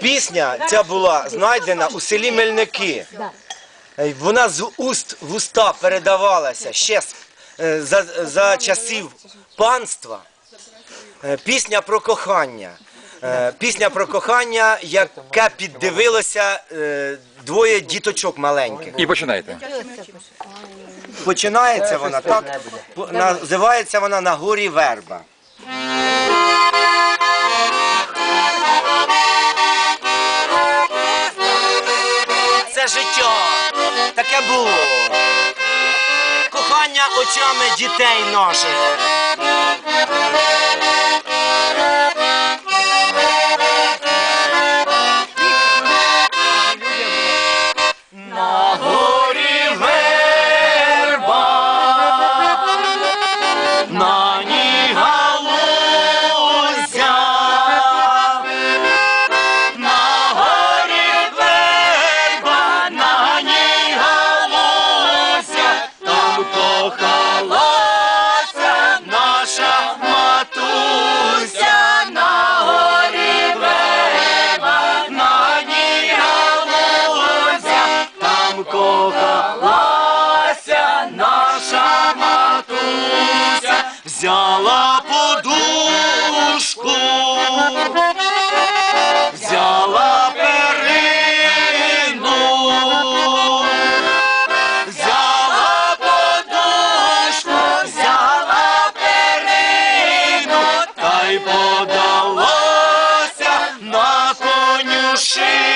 Пісня ця була знайдена у селі Мельники. Вона з уст в уста передавалася ще е, за, за часів панства. Е, Пісня про кохання. Е, Пісня про кохання, яке піддивилося двоє діточок маленьких. І починайте. Починається вона так. Називається вона на горі верба. Таке було. Кохання очами дітей наших. Там кохалася наша матуся, на горі верба, на ній галузя, там кохалася наша матуся, взяла подушку, machine.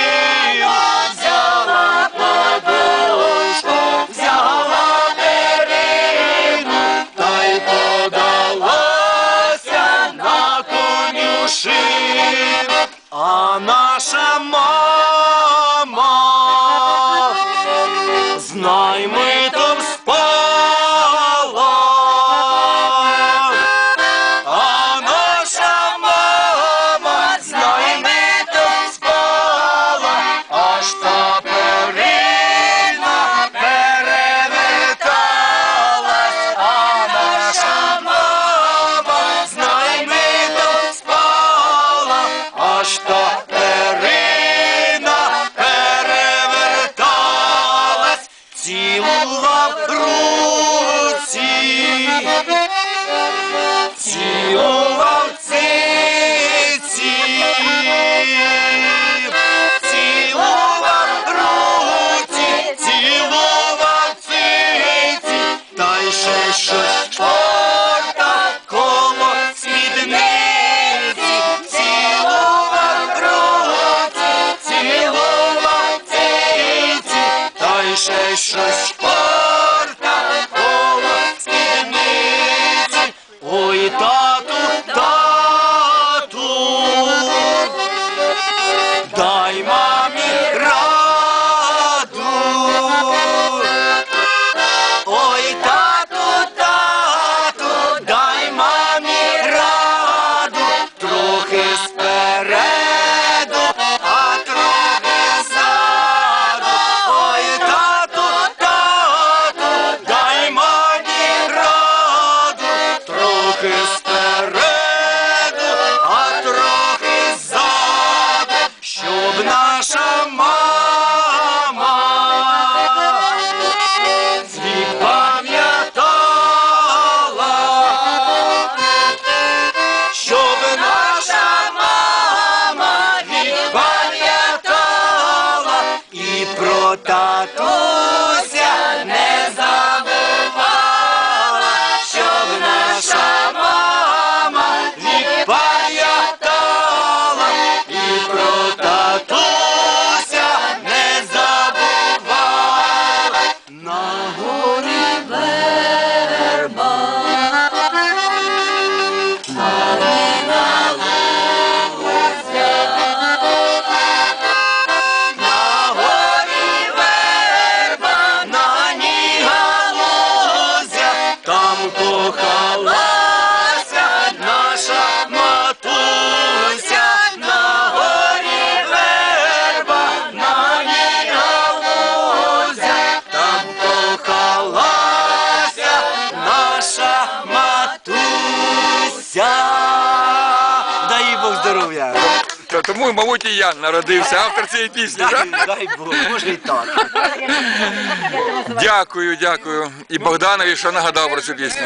Цілував руці, цілував циці, цілував руці, цілував циці, та й ще щось шпорта коло спідниці, цілував руці, цілував циці, та й ще щось і тому, мабуть, і я народився, автор цієї пісні. Дай, так? дай Бог, може і так. Дякую, дякую. І Богданові, що нагадав про цю пісню.